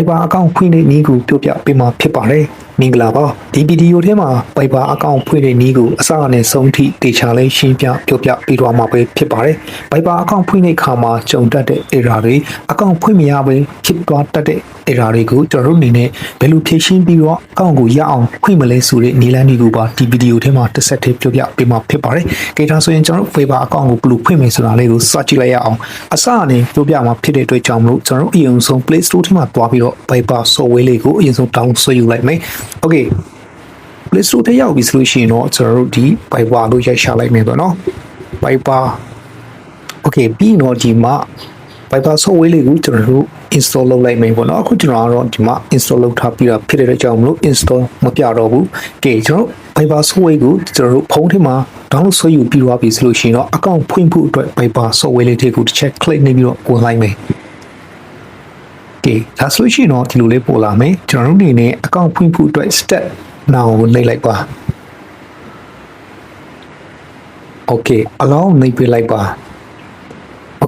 Viber အကောင့်ဖွင့်တဲ့နည်းကိုပြောပြပေးမှာဖြစ်ပါတယ် မင်္ဂလာပါဒီဗီဒီယိုထဲမှာ Viber အကောင့်ဖွင့်တဲ့နည်းကိုအစအနေဆုံးထိတေချာလေးရှင်းပြပြောပြပေးသွားမှာပဲဖြစ်ပါတယ် Viber အကောင့်ဖွင့်တဲ့အခါမှာကြုံတတ်တဲ့ error တွေအကောင့်ဖွင့်မရဘဲဖြစ်သွားတတ်တဲ့ error တွေကိုကျွန်တော်တို့အနေနဲ့ဘယ်လိုဖြေရှင်းပြီးတော့အကောင့်ကိုရအောင်ဖွင့်မလဲဆိုတဲ့နည်းလမ်းတွေကိုပါဒီဗီဒီယိုထဲမှာတစ်ဆက်တည်းပြောပြပေးမှာဖြစ်ပါတယ်။ကြိဒါဆိုရင်ကျွန်တော်တို့ Viber အကောင့်ကိုဘယ်လိုဖွင့်မယ်ဆိုတာလေးကိုစကြည့်လိုက်ရအောင်။အစအနေပြောပြမှာဖြစ်တဲ့အတွက်ကြောင့်မလို့ကျွန်တော်တို့အရင်ဆုံး Play Store ထဲမှာတွားပြီးတော့ Viber software လေးကိုအရင်ဆုံး download ဆွဲယူလိုက်မယ်။ Okay Play Store ထဲရောက်ပြီဆိုလို့ရှိရင်တော့ကျွန်တော်တို့ဒီ Viber လို့ရိုက်ရှာလိုက်မယ်ပေါ့နော်။ Viber Okay ပြီးတော့ဒီမှာ Viber software လေးကိုကျွန်တော်တို့ install လုပ်လိုက်မယ်ပေါ့နော်အခုကျွန်တော်ကတော့ဒီမှာ install လုပ်ထားပြီးတော့ဖြစ်တဲ့အတွက်ကြောင့်မလို့ install မပြတော့ဘူးကဲကျွန်တော် Viber software ကိုကျွန်တော်တို့ဖုန်းထဲမှာ download ဆွဲယူပြီးတော့ပြီဆိုလို့ရှိရင်တော့ account ဖွင့်ဖို့အတွက် Viber software လေးတွေကိုတစ်ချက် click နေပြီးတော့ဝင်လိုက်မယ် ကဲဒါဆိုလို့ရှိရင်တော့ဒီလိုလေးပေါ်လာမယ်ကျွန်တော်တို့အနေနဲ့ account ဖွင့်ဖို့အတွက် step now ကိုနှိပ်လိုက်ပါ Okay အလောင်းနှိပ်ပြလိုက်ပါ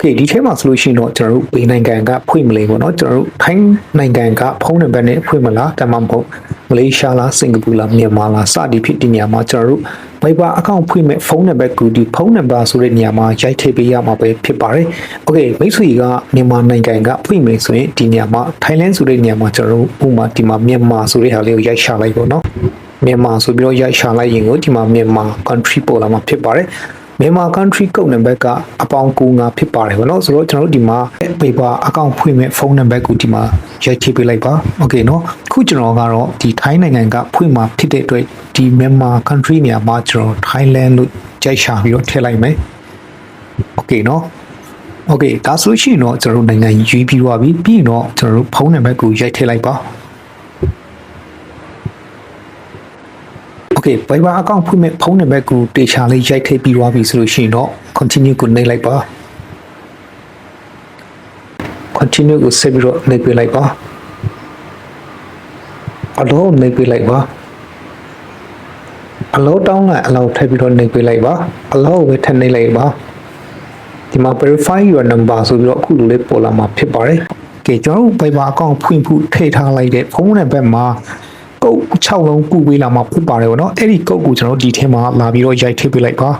Okay ဒီထဲမှာဆိုလို့ရှိရင်တော့ကျွန်တော်တို့ပေနိုင်ငံကဖွင့်မလဲပေါ့နော်ကျွန်တော်တို့ထိုင်းနိုင်ငံကဖုန်းနံပါတ်နဲ့ဖွင့်မလားဒါမှမဟုတ်မလေးရှားလားစင်ကာပူလားမြန်မာလားစသည်ဖြစ်ဒီနေရာမှာကျွန်တော်တို့ Viber account ဖွင့်မဲ့ဖုန်းနံပါတ်ကိုဒီဖုန်းနံပါတ်ဆိုတဲ့နေရာမှာရိုက်ထည့်ပေးရမှာပဲဖြစ်ပါတယ်။ Okay မိတ်ဆွေကမြန်မာနိုင်ငံကဖွင့်မယ်ဆိုရင်ဒီနေရာမှာ Thailand ဆိုတဲ့နေရာမှာကျွန်တော်တို့ဥပမာဒီမှာမြန်မာဆိုတဲ့ဟာလေးကိုရိုက်ရှာလိုက်ပေါ့နော်။မြန်မာဆိုပြီးတော့ရိုက်ရှာလိုက်ရင်ကိုဒီမှာမြန်မာ country ပေါ်လာမှာဖြစ်ပါတယ်။ မြန်မာ country code နံပါတ်ကအပေါင်း95ဖြစ်ပါတယ်ဗောနော်ဆိုတော့ကျွန်တော်တို့ဒီမှာ paper account ဖွင့်မဲ့ဖုန်းနံပါတ်ကိုဒီမှာရိုက်ထည့်ပေးလိုက်ပါโอเคเนาะခုကျွန်တော်ကတော့ဒီထိုင်းနိုင်ငံကဖွင့်မှာဖြစ်တဲ့အတွက်ဒီမြန်မာ country နေရာမှာကျွန်တော် Thailand လို့ကြိုက်ရှာပြီးတော့ထည့်လိုက်မယ်โอเคเนาะโอเคဒါဆိုလို့ရှိရင်တော့ကျွန်တော်တို့နိုင်ငံရွေးပြီးသွားပြီပြီးရင်တော့ကျွန်တော်တို့ဖုန်းနံပါတ်ကိုရိုက်ထည့်လိုက်ပါ Okay Viber account ဖွင့်မဲ့ဖုန်းနံပါတ်ကိုတေချာလေးရိုက်ထည့်ပြီးသွားပြီဆိုလို့ရှိရင်တော့ continue ကိုနှိပ်လိုက်ပါ continue ကိုဆက်ပြီးတော့နှိပ်ပေးလိုက်ပါအလောနှိပ်ပေးလိုက်ပါအလောတောင်းလိုက်အလောထည့်ပြီးတော့နှိပ်ပေးလိုက်ပါအလောကိုပဲထည့်နှိပ်လိုက်ပါဒီမှာ verify your number ဆိုပြီးတော့အခုလိုလေးပေါ်လာမှာဖြစ်ပါတယ်ကဲကျွန်တော်တို့ Viber account ဖွင့်ဖို့ထည့်ထားလိုက်တဲ့ဖုန်းနံပါတ်မှာ ကုတ်6လုံးကူပေးလာမှာဖြစ်ပါတယ်ဗောနော်အဲ့ဒီကုတ်ကိုကျွန်တော်တို့ဒီထဲမှာလာပြီးတော့ရိုက်ထည့်ပေးလိုက်ပါ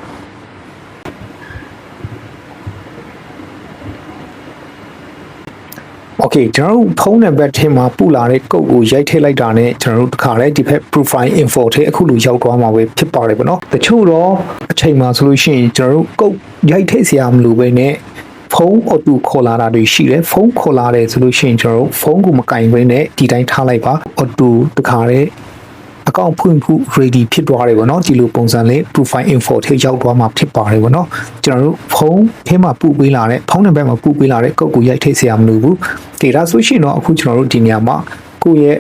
Okay ကျွန်တော်တို့ဖုန်းနံပါတ်ထဲမှာပူလာတဲ့ကုတ်ကိုရိုက်ထည့်လိုက်တာနဲ့ကျွန်တော်တို့တခါလဲဒီဘက် profile info ထဲအခုလိုရောက်သွားမှာပဲဖြစ်ပါတယ်ဗောနော်တချို့တော့အချိန်မှာဆိုလို့ရှိရင်ကျွန်တော်တို့ကုတ်ရိုက်ထည့်စရာမလိုပဲနဲ့ ဖုန်းအော်တူခေါ်လာတာတွေရှိတယ်ဖုန်းခေါ်လာတယ်ဆိုလို့ရှိရင်ကျွန်တော်တို့ဖုန်းကိုမကင်ဘဲနဲ့ဒီတိုင်းထားလိုက်ပါအော်တူတခါလဲအကောင့်ဖွင့်ဖို့ ready ဖြစ်သွားတယ်ဗောနော်ဒီလိုပုံစံလေး profile info ထဲရောက်သွားမှာဖြစ်ပါတယ်ဗောနော်ကျွန်တော်တို့ဖုန်းထဲမှာပို့ပေးလာတဲ့ဖုန်းနံပါတ်မှာပို့ပေးလာတဲ့ကုတ်ကိုရိုက်ထည့်စရာမလိုဘူးဒေတာဆိုရှင်တော့အခုကျွန်တော်တို့ဒီနေရာမှာကိုယ့်ရဲ့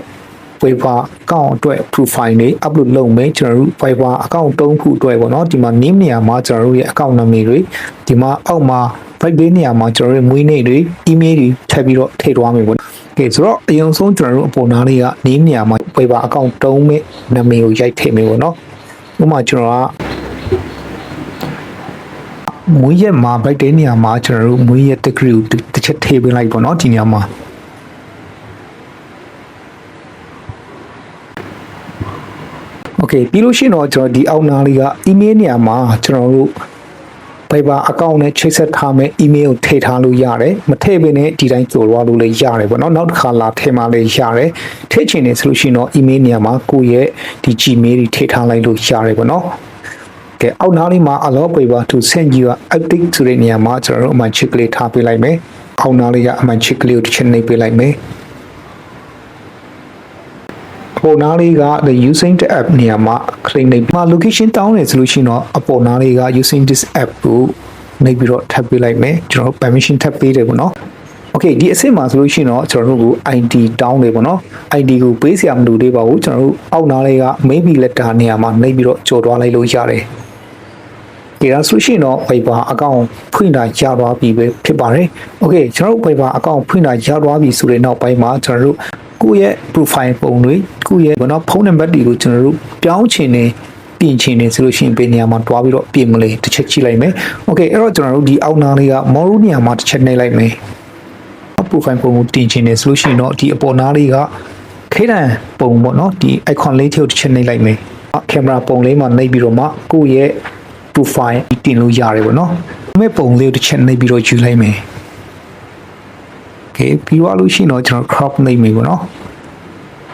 Viber account အတွက် profile တွေ upload လုပ်မယ်ကျွန်တော်တို့ Viber account တုံးခုအတွက်ပေါ့နော်ဒီမှာ name နေရာမှာကျွန်တော်တို့ရဲ့ account နာမည်တွေဒီမှာအောက်မှာ Viber နေရာမှာကျွန်တော်တို့မွေးနေ့တွေ email တွေထည့်ပြီးတော့ထည့်သွားမယ်ပေါ့ကဲဆိုတော့အရင်ဆုံးကျွန်တော်တို့အပေါ်နားလေးက name နေရာမှာ Viber account တုံးမဲ့နာမည်ကိုရိုက်ထည့်မယ်ပေါ့နော်ဥပမာကျွန်တော်ကမွေးရက်မှာဗိုက်တဲနေရာမှာကျွန်တော်တို့မွေးရက်တက္ကရီကိုတစ်ချက်ထည့်ပေးလိုက်ပေါ့နော်ဒီနေရာမှာ okay ပြီးလို့ရှိရင်တော့ကျွန်တော်ဒီအောက်နားလေးက email နေရာမှာကျွန်တော်တို့ Viber account နဲ့ချိတ်ဆက်ထားမဲ့ email ကိုထည့်ထားလို့ရတယ်မထည့်ဘဲနဲ့ဒီတိုင်းကြော်သွားလို့လည်းရတယ်ပေါ့နော်နောက်တစ်ခါလာထည့်မှလည်းရတယ်ထည့်ချင်တယ်ဆိုလို့ရှိရင်တော့ email နေရာမှာကိုယ့်ရဲ့ဒီ Gmail တွေထည့်ထားလိုက်လို့ရတယ်ပေါ့နော်ကဲအောက်နားလေးမှာ allow paper to send you update ဆိုတဲ့နေရာမှာကျွန်တော်တို့အမှန်ချစ်ကလေးထားပေးလိုက်မယ်အောက်နားလေးကအမှန်ချစ်ကလေးကိုတစ်ချက်နှိပ်ပေးလိုက်မယ် ပေါ်နားလေးက the using the app နေရာမှာ claim နေမှာ location တောင်းနေဆိုလို့ရှိရင်တော့အပေါ်နားလေးက using this app ကိုနေပြီးတော့ထပ်ပေးလိုက်မယ်ကျွန်တော်တို့ permission ထပ်ပေးတယ်ပေါ့နော် Okay ဒီအဆင့်မှာဆိုလို့ရှိရင်တော့ကျွန်တော်တို့ကို ID တောင်းတယ်ပေါ့နော် ID ကိုပေးစရာမလိုသေးပါဘူးကျွန်တော်တို့အောက်နားလေးက maybe letter နေရာမှာနေပြီးတော့ကြော်သွားလိုက်လို့ရတယ် ဒီဒါဆိုရှင်တော့ Viber account ဖွင့်တာရသွားပြီပဲဖြစ်ပါတယ်။ Okay ကျွန်တော်တို့ Viber account ဖွင့်တာရသွားပြီဆိုတဲ့နောက်ပိုင်းမှာကျွန်တော်တို့ကိုယ့်ရဲ့ profile ပုံတွေကိုယ့်ရဲ့ဘောနော်ဖုန်းနံပါတ်တွေကိုကျွန်တော်တို့ပြောင်းချင်နေပြင်ချင်နေဆိုလို့ရှိရင်ဘယ်နေရာမှာတွားပြီးတော့ပြင်မလဲတစ်ချက်ကြည့်လိုက်မယ်။ Okay အဲ့တော့ကျွန်တော်တို့ဒီအောက်နားလေးက more နေရာမှာတစ်ချက်နှိပ်လိုက်မယ်။ profile ပုံကိုတင်ချင်တယ်ဆိုလို့ရှိရင်တော့ဒီအပေါ်နားလေးကခေတံပုံပေါ့နော်ဒီ icon လေးထုတ်တစ်ချက်နှိပ်လိုက်မယ်ကင်မရာပုံလေးမှာနှိပ်ပြီးတော့မှကိုယ့်ရဲ့ profile တင်လို့ရတယ်ပေါ့နော်မဲ့ပုံလေးကိုတစ်ချက်နှိပ်ပြီးတော့ယူလိုက်မယ် okay ပြီးတော့လို့ရှိရင်တော့ကျွန်တော် crop နှိပ်မယ်ပေါ့နော်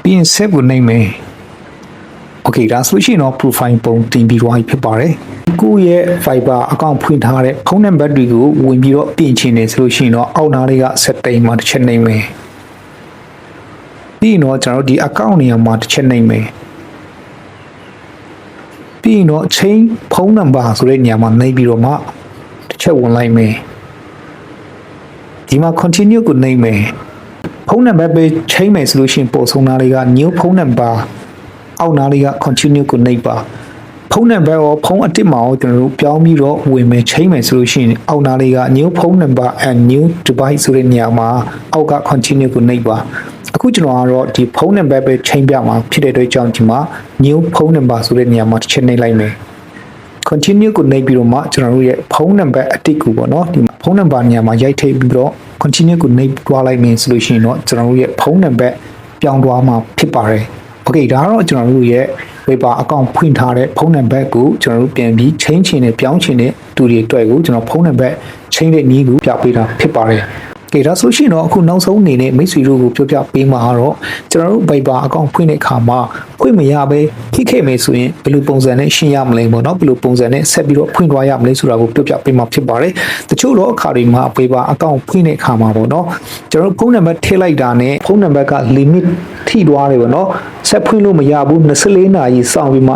ပြီးရင် save ကိုနှိပ်မယ် Okay ဒါဆိုလို့ရှိရင်တော့ profile ပုံတင်ပြီးတော့ဖြစ်ပါတယ်ကိုယ့်ရဲ့ Viber account ဖွင့်ထားတဲ့ဖုန်းနံပါတ်တွေကိုဝင်ပြီးတော့ပြင်ချင်တယ်ဆိုလို့ရှိရင်တော့အောက်နားလေးက setting မှာတစ်ချက်နှိပ်မယ်ပြီးရင်တော့ကျွန်တော်တို့ဒီ account နေရာမှာတစ်ချက်နှိပ်မယ် ပြီးရင်တော့ chain ဖုန်းနံပါတ်ဆိုတဲ့နေရာမှာနှိပ်ပြီးတော့မှတစ်ချက်ဝင်လိုက်မယ်ဒီမှာ continue ကိုနှိပ်မယ်ဖုန်းနံပါတ်ပဲချိန်မယ်ဆိုလို့ရှိရင်ပို့ဆုံးသားလေးက new ဖုန်းနံပါတ်အောက်နားလေးက continue ကိုနှိပ်ပါဖုန်းနံပါတ်ရောဖုန်းအတစ်မှာရောကျွန်တော်တို့ပြောင်းပြီးတော့ဝင်မယ်ချိန်မယ်ဆိုလို့ရှိရင်အောက်နားလေးက new ဖုန်းနံပါတ် and new device ဆိုတဲ့နေရာမှာအောက်က continue ကိုနှိပ်ပါ အခုကျွန်တော်ကတော့ဒီဖုန်းနံပါတ်ပဲချိန်ပြမှာဖြစ်တဲ့အတွက်ကြောင့်ဒီမှာ new ဖုန်းနံပါတ်ဆိုတဲ့နေရာမှာတစ်ချက်နှိပ်လိုက်မယ် continue ကိုနှိပ်ပြီးတော့မှကျွန်တော်တို့ရဲ့ဖုန်းနံပါတ်အတိတ်ကိုပေါ့နော်ဒီဖုန်းနံပါတ်နေရာမှာရိုက်ထည့်ပြီးတော့ continue ကိုနှိပ်သွားလိုက်မယ်ဆိုလို့ရှိရင်တော့ကျွန်တော်တို့ရဲ့ဖုန်းနံပါတ်ပြောင်းသွားမှာဖြစ်ပါတယ် okay ဒါကတော့ကျွန်တော်တို့ရဲ့ Viber account ဖွင့်ထားတဲ့ဖုန်းနံပါတ်ကိုကျွန်တော်တို့ပြန်ပြီး change ချင်တဲ့ပြောင်းချင်တဲ့သူတွေအတွက်ကိုကျွန်တော်ဖုန်းနံပါတ် change တဲ့နည်းကိုပြပေးတာဖြစ်ပါတယ် ကဲဒါဆိုရှင်တော့အခုနောက်ဆုံးအနေနဲ့မိတ်ဆွေတို့ကိုပြောပြပေးမှာကတော့ကျွန်တော်တို့ Viber account ဖွင့်တဲ့အခါမှာဖွင့်မရဘဲခိခဲ့မယ်ဆိုရင်ဘယ်လိုပုံစံနဲ့ရှင်းရမလဲပေါ့နော်ဘယ်လိုပုံစံနဲ့ဆက်ပြီးတော့ဖွင့်သွားရမလဲဆိုတာကိုပြောပြပေးမှာဖြစ်ပါတယ်တချို့တော့အခါတွေမှာ Viber account ဖွင့်တဲ့အခါမှာပေါ့နော်ကျွန်တော်တို့ဖုန်းနံပါတ်ထည့်လိုက်တာနဲ့ဖုန်းနံပါတ်က limit ထိသွားတယ်ပေါ့နော်ဆက်ဖွင့်လို့မရဘူး24နာရီစောင့်ပြီးမှ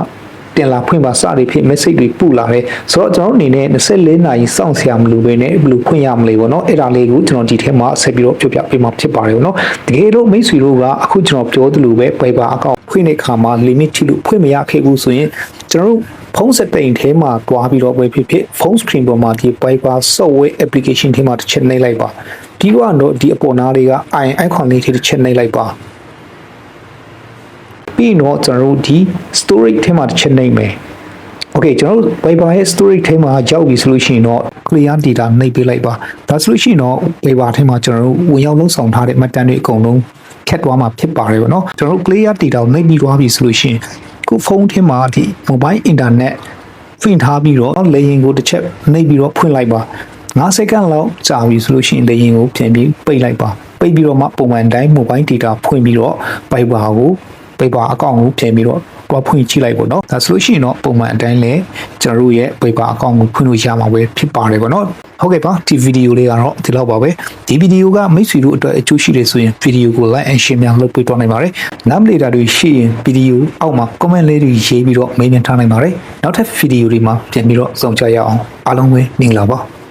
တင်လာဖွင့်ပါစတွေဖြစ် message တွေပို့လာတယ်ဆိုတော့ကျွန်တော်အနေနဲ့24နာရီစောင့်ဆရာမလို့ပဲနဲ့ဘယ်လိုဖွင့်ရမလဲပေါ့နော်အဲ့ဒါလေးကိုကျွန်တော်ဒီထဲမှာဆက်ပြီးတော့ပြောပြပေးမှာဖြစ်ပါတယ်ပေါ့နော်တကယ်လို့မိတ်ဆွေတို့ကအခုကျွန်တော်ပြောသလိုပဲ Viber account ဖွင့်တဲ့အခါမှာ limit ထိလို့ဖွင့်မရခဲ့ဘူးဆိုရင်ကျွန်တော်တို့ဖုန်းစက်တိန်ထဲမှာတွားပြီးတော့ပဲဖြစ်ဖြစ် phone screen ပေါ်မှာဒီ Viber software application ထဲမှာတစ်ချက်နှိပ်လိုက်ပါဒီကတော့ဒီအပေါ်နားလေးက i icon လေးတစ်ချက်နှိပ်လိုက်ပါ ပြီးတော့ကျွန်တော်တို့ဒီ storage ထဲမှာတစ်ချက်နှိပ်မယ် Okay ကျွန်တော်တို့ Viber ရဲ့ storage ထဲမှာရောက်ပြီဆိုလို့ရှိရင်တော့ clear data နှိပ်ပေးလိုက်ပါဒါဆိုလို့ရှိရင်တော့ Viber ထဲမှာကျွန်တော်တို့ဝင်ရောက်လုံးဆောင်ထားတဲ့မှတ်တမ်းတွေအကုန်လုံးခက်သွားမှာဖြစ်ပါတယ်ဗောနော်ကျွန်တော်တို့ clear data ကိုနှိပ်ပြီးသွားပြီဆိုလို့ရှိရင်ခုဖုန်းထဲမှာဒီ mobile internet ဖွင့်ထားပြီးတော့လေရင်ကိုတစ်ချက်နှိပ်ပြီးတော့ဖွင့်လိုက်ပါ9စက္ကန့်လောက်ကြာပြီဆိုလို့ရှိရင်လေရင်ကိုပြန်ပြီးပိတ်လိုက်ပါပိတ်ပြီးတော့မှပုံမှန်တိုင်း mobile data ဖွင့်ပြီးတော့ Viber ကို Viber အကောင့်ကိုပြန်ပြီးတော့တွားဖွင့်ကြည့်လိုက်ပေါ့နော်ဒါဆိုလို့ရှိရင်တော့ပုံမှန်အတိုင်းလဲကျွန်တော်တို့ရဲ့ Viber အကောင့်ကိုဖွင့်လို့ရမှာပဲဖြစ်ပါတယ်ပေါ့နော်ဟုတ်ကဲ့ပါဒီဗီဒီယိုလေးကတော့ဒီလောက်ပါပဲဒီဗီဒီယိုကမိတ်ဆွေတို့အတွက်အကျိုးရှိတယ်ဆိုရင်ဗီဒီယိုကို like and share များလုပ်ပေးသွားနိုင်ပါတယ်နားမလည်တာတွေရှိရင်ဗီဒီယိုအောက်မှာ comment လေးတွေရေးပြီးတော့မေးမြန်းထားနိုင်ပါတယ်နောက်ထပ်ဗီဒီယိုတွေမှာပြန်ပြီးတော့စုံကြရအောင်အားလုံးပဲမင်္ဂလာပါ